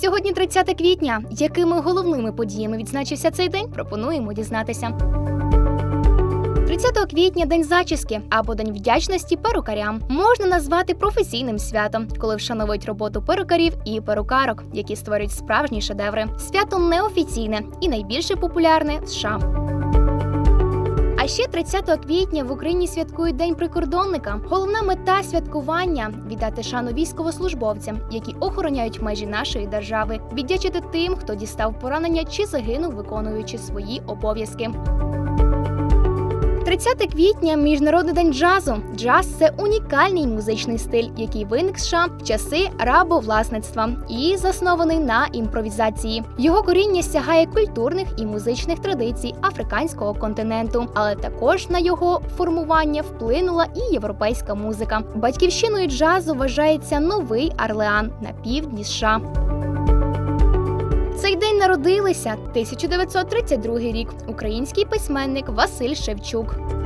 Сьогодні 30 квітня. Якими головними подіями відзначився цей день? Пропонуємо дізнатися. 30 квітня день зачіски або день вдячності перукарям можна назвати професійним святом, коли вшановують роботу перукарів і перукарок, які створюють справжні шедеври. Свято неофіційне і найбільше популярне в США. Ще 30 квітня в Україні святкують День прикордонника. Головна мета святкування віддати шану військовослужбовцям, які охороняють межі нашої держави, віддячити тим, хто дістав поранення чи загинув, виконуючи свої обов'язки. 30 квітня міжнародний день джазу. Джаз це унікальний музичний стиль, який виник США в часи рабовласництва і заснований на імпровізації. Його коріння сягає культурних і музичних традицій африканського континенту, але також на його формування вплинула і європейська музика. Батьківщиною джазу вважається новий Орлеан на півдні США. Народилися 1932 рік. Український письменник Василь Шевчук.